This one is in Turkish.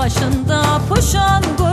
başında koşan koşan